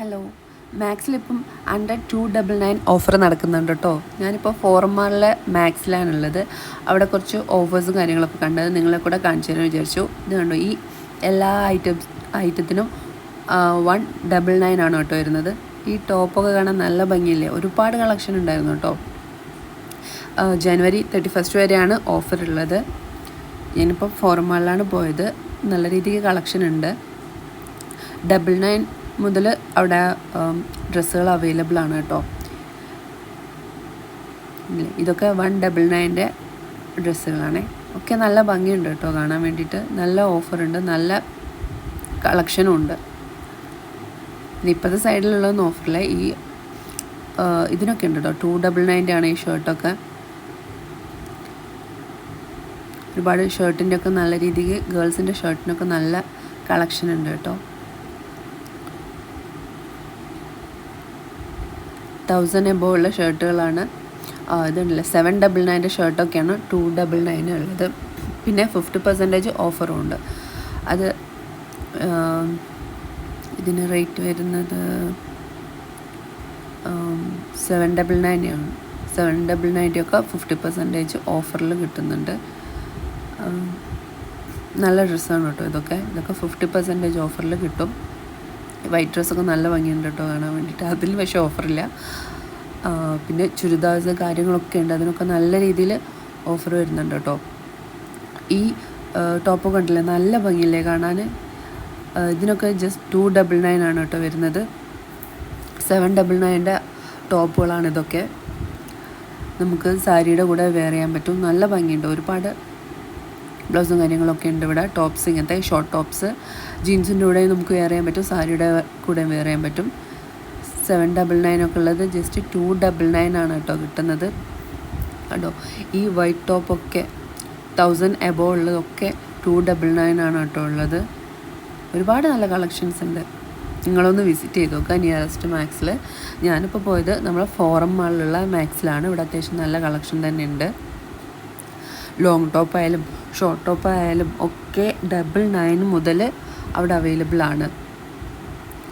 Hello മാക്സിലിപ്പം under two double nine offer നടക്കുന്നുണ്ട് കേട്ടോ ഞാനിപ്പോൾ ഫോറമാളിലെ മാക്സിലാണുള്ളത് അവിടെ കുറച്ച് ഓഫേഴ്സും കാര്യങ്ങളൊക്കെ കണ്ടത് നിങ്ങളെ കൂടെ കാണിച്ചു തരാൻ വിചാരിച്ചു. ഇത് കണ്ടോ ഈ എല്ലാ ഐറ്റംസ് ഐറ്റത്തിനും വൺ ഡബിൾ നയൻ ആണ് കേട്ടോ വരുന്നത്. ഈ ടോപ്പൊക്കെ കാണാൻ നല്ല ഭംഗിയില്ലേ? ഒരുപാട് കളക്ഷൻ ഉണ്ടായിരുന്നു കേട്ടോ ജനുവരി തേർട്ടി ഫസ്റ്റ് വരെയാണ് ഓഫർ ഉള്ളത്. ഞാനിപ്പോൾ ഫോർമാളിലാണ് പോയത്. നല്ല രീതിക്ക് കളക്ഷൻ ഉണ്ട്. ഡബിൾ നയൻ മുതൽ അവിടെ ഡ്രസ്സുകൾ അവൈലബിൾ ആണ് കേട്ടോ. ഇതൊക്കെ വൺ ഡബിൾ നയന്റെ ഡ്രസ്സുകളാണേ. ഒക്കെ നല്ല ഭംഗിയുണ്ട് കേട്ടോ കാണാൻ വേണ്ടിയിട്ട്. നല്ല ഓഫറുണ്ട് നല്ല കളക്ഷനും ഉണ്ട്. ഇപ്പോഴത്തെ സൈഡിലുള്ള ഓഫറില്ല ഈ ഇതിനൊക്കെ ഉണ്ട് കേട്ടോ. ടു ഡബിൾ നയന്റെ ആണ് ഈ ഷർട്ടൊക്കെ ഒരുപാട് ഷർട്ടിന്റെ ഒക്കെ നല്ല രീതിക്ക് ഗേൾസിന്റെ ഷർട്ടിനൊക്കെ നല്ല കളക്ഷൻ ഉണ്ട് കേട്ടോ. തൗസൻഡ് എബോ ഉള്ള ഷർട്ടുകളാണ് ഇതുണ്ടല്ല. സെവൻ ഡബിൾ നയന്റെ ഷർട്ടൊക്കെയാണ് ടു ഡബിൾ നയൻ ഉള്ളത്. പിന്നെ ഫിഫ്റ്റി പെർസെന്റേജ് ഓഫറും ഉണ്ട്. അത് ഇതിന് റേറ്റ് വരുന്നത് സെവൻ ഡബിൾ നയന്റെയാണ് സെവൻ ഡബിൾ നയന്റെ ഒക്കെ ഫിഫ്റ്റി പെർസെന്റേജ് ഓഫറിൽ കിട്ടുന്നുണ്ട്. നല്ല ഡ്രസ്സാണ് കേട്ടോ ഇതൊക്കെ. ഇതൊക്കെ ഫിഫ്റ്റി പെർസെന്റേജ് ഓഫറിൽ കിട്ടും. വൈറ്റ് ഡ്രസ്സൊക്കെ നല്ല ഭംഗിയുണ്ട് കേട്ടോ കാണാൻ വേണ്ടിയിട്ട്. അതിൽ പക്ഷേ ഓഫറില്ല. പിന്നെ ചുരിദാർസ് കാര്യങ്ങളൊക്കെ ഉണ്ട്. അതിനൊക്കെ നല്ല രീതിയിൽ ഓഫർ വരുന്നുണ്ട് കേട്ടോ. ഈ ടോപ്പ് കണ്ടില്ലേ? നല്ല ഭംഗിയില്ലേ കാണാൻ? ഇതിനൊക്കെ ജസ്റ്റ് ടു ഡബിൾ നയൻ ആണ് കേട്ടോ വരുന്നത്. സെവൻ ഡബിൾ നയന്റെ ടോപ്പുകളാണ് ഇതൊക്കെ. നമുക്ക് സാരിയുടെ കൂടെ വെയർ ചെയ്യാൻ പറ്റും. നല്ല ഭംഗിയുണ്ട്. ഒരുപാട് ബ്ലൗസും കാര്യങ്ങളൊക്കെ ഉണ്ട് ഇവിടെ. ടോപ്സ് ഇങ്ങനത്തെ ഷോർട്ട് ടോപ്സ് ജീൻസിന്റെ കൂടെ നമുക്ക് വെയർ ചെയ്യാൻ പറ്റും. സാരിയുടെ കൂടെ വെയർ ചെയ്യാൻ പറ്റും. സെവൻ ഡബിൾ നയൻ ഒക്കെ ഉള്ളത്. ജസ്റ്റ് ടു ഡബിൾ നയൻ ആണ് കേട്ടോ കിട്ടുന്നത്. കണ്ടോ? ഈ വൈറ്റ് ടോപ്പൊക്കെ തൗസൻഡ് എബോ ഉള്ളതൊക്കെ ടു ഡബിൾ നയൻ ആണ് കേട്ടോ ഉള്ളത്. ഒരുപാട് നല്ല കളക്ഷൻസ് ഉണ്ട്. നിങ്ങളൊന്ന് വിസിറ്റ് ചെയ്ത് നോക്കുക നിയറസ്റ്റ് മാക്സിൽ ഞാനിപ്പോൾ പോയത് നമ്മളെ ഫോറം മാളിലുള്ള മാക്സിലാണ് ഇവിടെ അത്യാവശ്യം നല്ല കളക്ഷൻ തന്നെ ഉണ്ട്. ലോങ് ടോപ്പ് ആയാലും ഷോർട്ട് ടോപ്പ് ആയാലും ഒക്കെ ഡബിൾ നയൻ മുതൽ അവിടെ അവൈലബിൾ ആണ്.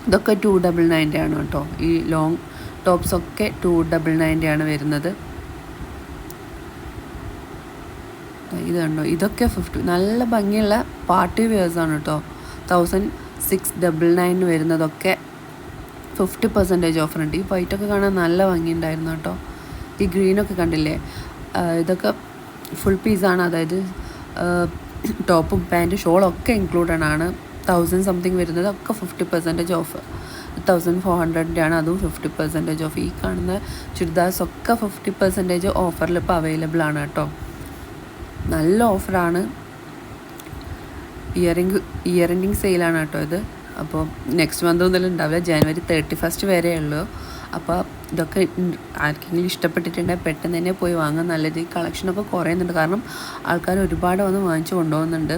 ഇതൊക്കെ ടു ഡബിൾ നയന്റെ ആണ് കേട്ടോ. ഈ ലോങ് ടോപ്സ് ഒക്കെ ടു ഡബിൾ നയന്റെ ആണ് വരുന്നത്. ഇത് കണ്ടോ? ഇതൊക്കെ ഫിഫ്റ്റി നല്ല ഭംഗിയുള്ള പാർട്ടി വെയേഴ്സ് ആണ് കേട്ടോ. തൗസൻഡ് സിക്സ് ഡബിൾ നയൻ വരുന്നതൊക്കെ ഫിഫ്റ്റി പെർസെന്റേജ് ഓഫർ ഉണ്ട്. ഈ വൈറ്റൊക്കെ കാണാൻ നല്ല ഭംഗിയുണ്ടായിരുന്നു കേട്ടോ. ഈ ഗ്രീനൊക്കെ കണ്ടില്ലേ? ഇതൊക്കെ ഫുൾ പീസാണ് അതായത് ടോപ്പും പാന്റും ഷോളും ഒക്കെ ഇൻക്ലൂഡഡ് ആണ്. തൗസൻഡ് സംതിങ് വരുന്നത് ഒക്കെ fifty percentage off thousand four ഹൺഡ്രഡിന്റെ ആണ്. അതും ഫിഫ്റ്റി പെർസെന്റേജ് ഓഫ് ഈ കാണുന്ന ചുരിദാർസ് ഒക്കെ ഫിഫ്റ്റി പെർസെന്റേജ് ഓഫറിൽ ഇപ്പോൾ അവൈലബിൾ ആണ് കേട്ടോ. നല്ല ഓഫറാണ് ഇയറിംഗ് ഇയർ എൻഡിങ് സെയിലാണ് കേട്ടോ ഇത്. അപ്പോൾ നെക്സ്റ്റ് മന്ത് മുതൽ ഉണ്ടാവില്ല ജനുവരി തേർട്ടി ഫസ്റ്റ് വരെയുള്ളൂ അപ്പോൾ ഇതൊക്കെ ആർക്കെങ്കിലും ഇഷ്ടപ്പെട്ടിട്ടുണ്ടെങ്കിൽ പെട്ടെന്ന് തന്നെ പോയി വാങ്ങാൻ നല്ല രീതിയിൽ കളക്ഷനൊക്കെ കുറയുന്നുണ്ട്. കാരണം ആൾക്കാർ ഒരുപാട് വന്ന് വാങ്ങിച്ചു കൊണ്ടുപോകുന്നുണ്ട്.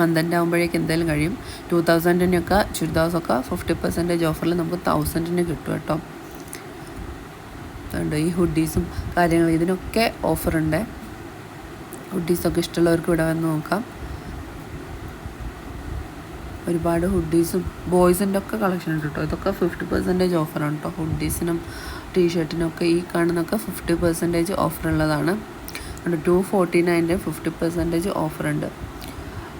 മന്തിന്റെ ആകുമ്പോഴേക്ക് എന്തായാലും കഴിയും. ടു തൗസൻഡിനൊക്കെ ചുരിദാസൊക്കെ ഫിഫ്റ്റി പെർസെന്റേജ് ഓഫറിൽ നമുക്ക് തൗസൻഡിന് കിട്ടും കേട്ടോ. അതുകൊണ്ട് ഈ ഹുഡീസും കാര്യങ്ങളും ഇതിനൊക്കെ ഓഫറുണ്ട് ഹുഡീസൊക്കെ ഇഷ്ടമുള്ളവർക്ക് ഇവിടെ വന്ന് നോക്കാം. ഒരുപാട് ഹുഡീസും ബോയ്സിന്റെ ഒക്കെ കളക്ഷൻ ഉണ്ട് കേട്ടോ ഇതൊക്കെ ഫിഫ്റ്റി പെർസെന്റേജ് ഓഫറാണ് കേട്ടോ ഹുഡീസിനും ടീഷർട്ടിനൊക്കെ ഈ കാണുന്നൊക്കെ ഫിഫ്റ്റി പെർസെന്റേജ് ഓഫർ ഉള്ളതാണ്. ടു ഫോർട്ടി നയന്റെ ഫിഫ്റ്റി പെർസെന്റേജ് ഓഫറുണ്ട്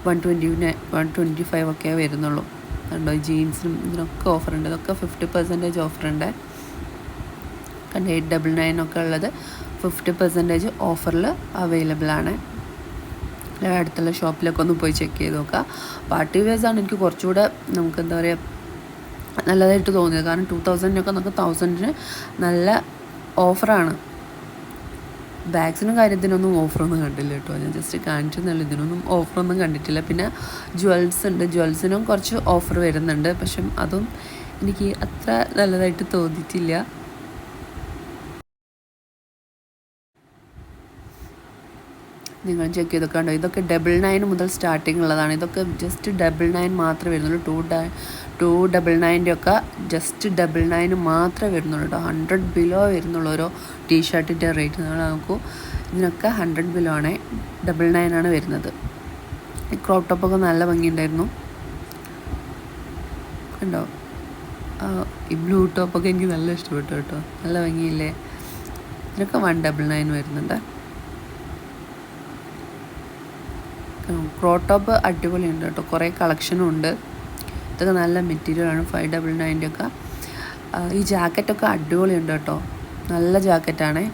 one twenty nine one twenty five ഒക്കെ വരുന്നുള്ളൂ. കണ്ടോ ജീൻസിനും ഇതിനൊക്കെ ഓഫറുണ്ട് ഇതൊക്കെ ഫിഫ്റ്റി പെർസെന്റേജ് ഓഫറുണ്ട് കണ്ടോ എയ്റ്റ് ഡബിൾ നയൻ ഒക്കെ ഉള്ളത് ഫിഫ്റ്റി പെർസെന്റേജ് ഓഫറിൽ അവൈലബിൾ ആണ്. അടുത്തുള്ള ഷോപ്പിലൊക്കെ ഒന്ന് പോയി ചെക്ക് ചെയ്ത് നോക്കുക പാർട്ടി വെയർസാണ് എനിക്ക് കുറച്ചുകൂടെ നമുക്ക് എന്താ പറയുക നല്ലതായിട്ട് തോന്നിയത്. കാരണം ടു തൗസൻഡിനൊക്കെ നമുക്ക് തൗസൻഡിന് നല്ല ഓഫറാണ് ബാഗ്സിനും കാര്യത്തിനൊന്നും ഓഫറൊന്നും കണ്ടില്ല കേട്ടോ. ഞാൻ ജസ്റ്റ് കാണിച്ചു എന്നുള്ള ഇതിനൊന്നും ഓഫറൊന്നും കണ്ടിട്ടില്ല. പിന്നെ ജ്വൽസ് ഉണ്ട്. ജ്വൽസിനും കുറച്ച് ഓഫർ വരുന്നുണ്ട്. പക്ഷെ അതും എനിക്ക് അത്ര നല്ലതായിട്ട് തോന്നിയിട്ടില്ല. നിങ്ങൾ ചെക്ക് ചെയ്തൊക്കെ കണ്ടോ? ഇതൊക്കെ ഡബിൾ നയൻ മുതൽ സ്റ്റാർട്ടിങ് ഉള്ളതാണ്. ഇതൊക്കെ ജസ്റ്റ് ഡബിൾ നയൻ മാത്രമേ വരുന്നുള്ളൂ. ടു ടു ഡബിൾ നയന്റെ ഒക്കെ ജസ്റ്റ് ഡബിൾ നയൻ മാത്രമേ വരുന്നുള്ളൂ കേട്ടോ ഹൺഡ്രഡ് ബിലോ വരുന്നുള്ളൂ ഓരോ ടീഷർട്ടിന്റെ റേറ്റ് നിങ്ങൾ നോക്കൂ. ഇതിനൊക്കെ ഹൺഡ്രഡ് ബിലോ ആണ്. ഡബിൾ നയൻ ആണ് വരുന്നത്. ഈ ക്രോപ്പ് ടോപ്പൊക്കെ നല്ല ഭംഗിയുണ്ടായിരുന്നു. കണ്ടോ? ഈ ബ്ലൂ ടോപ്പൊക്കെ എനിക്ക് നല്ല ഇഷ്ടപ്പെട്ടു കേട്ടോ നല്ല ഭംഗിയില്ലേ? ഇതിനൊക്കെ വൺ ഡബിൾ നയൻ വരുന്നുണ്ട്. ക്രോ ടോപ്പ് അടിപൊളിയുണ്ട് കേട്ടോ. കുറേ കളക്ഷനും ഉണ്ട്. ഇതൊക്കെ നല്ല മെറ്റീരിയലാണ് ഫൈവ് ഡബിൾ നയന്റെ ഒക്കെ. ഈ ജാക്കറ്റൊക്കെ അടിപൊളിയുണ്ട് കേട്ടോ. നല്ല ജാക്കറ്റാണേ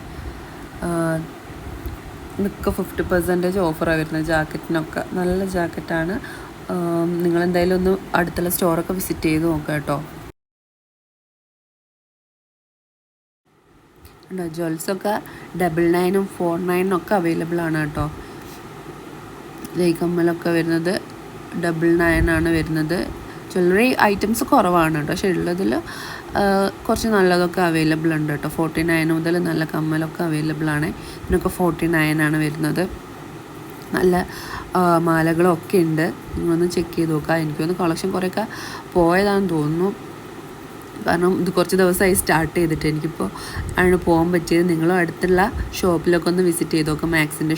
ഇതൊക്കെ ഫിഫ്റ്റി പെർസെന്റേജ് ഓഫറാണ് വരുന്നത് ജാക്കറ്റിനൊക്കെ നല്ല ജാക്കറ്റാണ് നിങ്ങളെന്തായാലും ഒന്ന് അടുത്തുള്ള സ്റ്റോറൊക്കെ വിസിറ്റ് ചെയ്ത് നോക്കാം കേട്ടോ. ജ്വൽസൊക്കെ ഡബിൾ നയനും ഫോർ നയനും ഒക്കെ അവൈലബിൾ ആണ് കേട്ടോ. കമ്മലൊക്കെ വരുന്നത്. ഡബിൾ ആണ് വരുന്നത്. ജ്വല്ലറി ഐറ്റംസ് കുറവാണ് കേട്ടോ. പക്ഷെ ഉള്ളതിൽ കുറച്ച് നല്ലതൊക്കെ അവൈലബിൾ ഉണ്ട് കേട്ടോ. ഫോർട്ടി നയൻ മുതൽ നല്ല കമ്മലൊക്കെ അവൈലബിൾ ആണ്. ഇതിനൊക്കെ ഫോർട്ടി ആണ് വരുന്നത്. നല്ല മാലകളൊക്കെ ഉണ്ട്. നിങ്ങളൊന്ന് ചെക്ക് ചെയ്ത് നോക്കുക എനിക്കൊന്ന് കളക്ഷൻ കുറേയൊക്കെ പോയതാണെന്ന് തോന്നുന്നു. കാരണം ഇത് കുറച്ച് ദിവസമായി സ്റ്റാർട്ട് ചെയ്തിട്ട് എനിക്കിപ്പോൾ ആണ് പോകാൻ പറ്റിയത്. നിങ്ങളും അടുത്തുള്ള ഷോപ്പിലൊക്കെ ഒന്ന് വിസിറ്റ് ചെയ്ത് നോക്കുക മാക്സിന്റെ